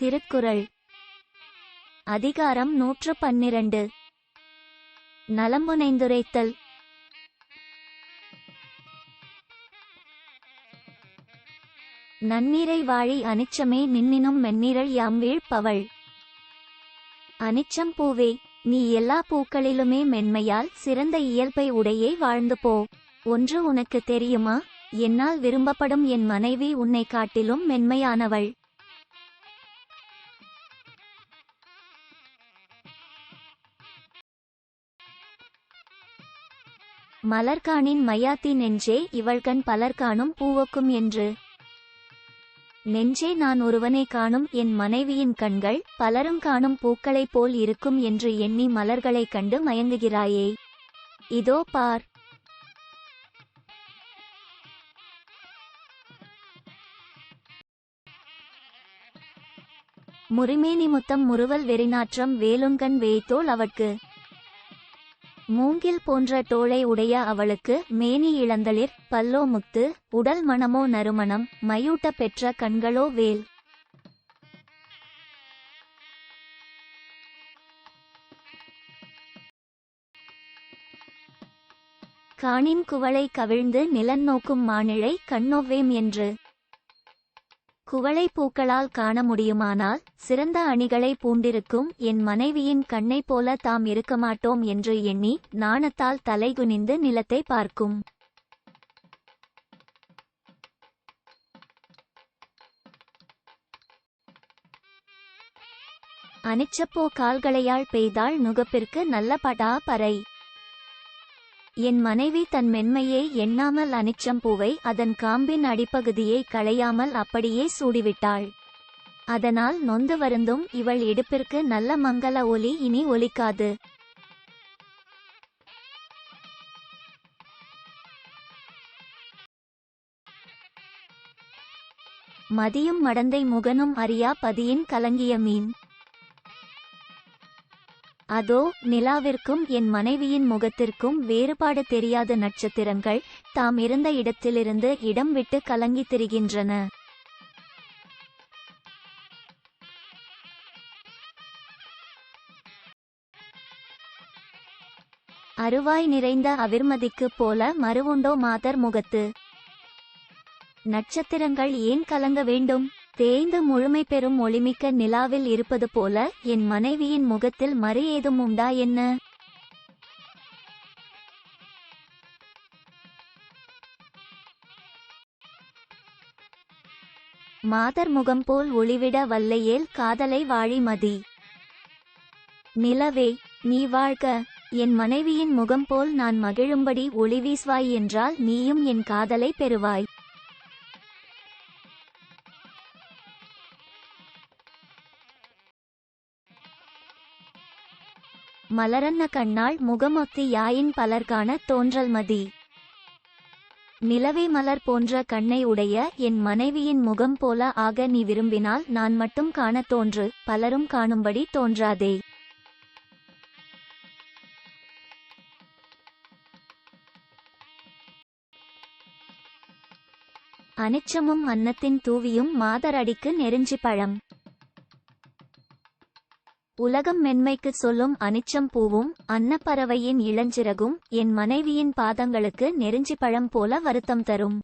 திருக்குறள். அதிகாரம் நூற்று பன்னிரண்டு நலம்புனைந்துரைத்தல். நன்னீரை வாழி அனிச்சமே நின்னினும் மென்னிரள் யாம் வீழ்ப்பவள் அனிச்சம் பூவே நீ எல்லா பூக்களிலுமே மென்மையால் சிறந்த இயல்பை உடையே வாழ்ந்து போ. ஒன்று உனக்கு தெரியுமா? என்னால் விரும்பப்படும் என் மனைவி உன்னை காட்டிலும் மென்மையானவள். மலர்காணின் மையாத்தி நெஞ்சே இவள்கண் பலர்காணும் பூவக்கும் என்று. நெஞ்சே நான் ஒருவனை காணும் என் மனைவியின் கண்கள் பலரும் காணும் பூக்களைப் போல் இருக்கும் என்று எண்ணி மலர்களைக் கண்டு மயங்குகிறாயே. இதோ பார். முறிமேனி முத்தம் முறுவல் வெறிநாற்றம் வேலுங்கண் வேய்த்தோள் அவட்கு. மூங்கில் போன்ற தோளை உடைய அவளுக்கு மேனி இளந்தளிர் பல்லோ முத்து உடல் மணமோ நறுமணம் மயூட்ட பெற்ற கண்களோ வேல். காணின் குவளை கவிழ்ந்து நிலன் நோக்கும் மானிழை கண்ணொவ்வேம் என்று. குவளை பூக்களால் காண முடியுமானால் சிறந்த அணிகளை பூண்டிருக்கும் என் மனைவியின் கண்ணைப் போல தாம் இருக்க மாட்டோம் என்று எண்ணி நாணத்தால் தலைகுனிந்து நிலத்தை பார்க்கும். அனிச்சப்போ கால்களையால் பெய்தால் நுகப்பிற்கு நல்ல படா பறை. என் மனைவி தன் மென்மையை எண்ணாமல் அனிச்சம் பூவை அதன் காம்பின் அடிப்பகுதியை களையாமல் அப்படியே சூடிவிட்டாள். அதனால் நொந்து வருந்தும் இவள் இடுப்பிற்கு நல்ல மங்கள ஒலி இனி ஒலிக்காது. மதியும் மடந்தை முகனும் அறியா பதியின் கலங்கிய மீன். அதோ நிலாவிற்கும் என் மனைவியின் முகத்திற்கும் வேறுபாடு தெரியாத நட்சத்திரங்கள் தாம் இருந்த இடத்திலிருந்து இடம் விட்டு கலங்கித் திரிகின்றன. அருவாய் நிறைந்த அவிர்மதிக்குப் போல மறுவுண்டோ மாதர் முகத்து. நட்சத்திரங்கள் ஏன் கலங்க வேண்டும்? தேய்ந்து முழுமை பெறும் ஒளிமிக்க நிலாவில் இருப்பது போல என் மனைவியின் முகத்தில் மறு ஏதும் உண்டா என்ன? மாதர் முகம் போல் ஒளிவிட வல்லையேல் காதலை வாழி மதி. நிலவே நீ வாழ்க. என் மனைவியின் முகம் போல் நான் மகிழும்படி ஒளி வீசுவாய் என்றால் நீயும் என் காதலை பெறுவாய். மலரன்ன கண்ணாள் முகமொத்தி யாயின் பலர்கான தோன்றல் மதி. நிலவை மலர் போன்ற கண்ணை உடைய என் மனைவியின் முகம் போல ஆக நீ விரும்பினால் நான் மட்டும் காணத் தோன்று பலரும் காணும்படி தோன்றாதே. அனிச்சமும் அன்னத்தின் தூவியும் மாதரடிக்கு நெருஞ்சி பழம். உலகம் மென்மைக்கு சொல்லும் அனிச்சம் பூவும் அன்னப்பறவையின் இளஞ்சிறகும் என் மனைவியின் பாதங்களுக்கு நெருஞ்சி பழம் போல வருத்தம் தரும்.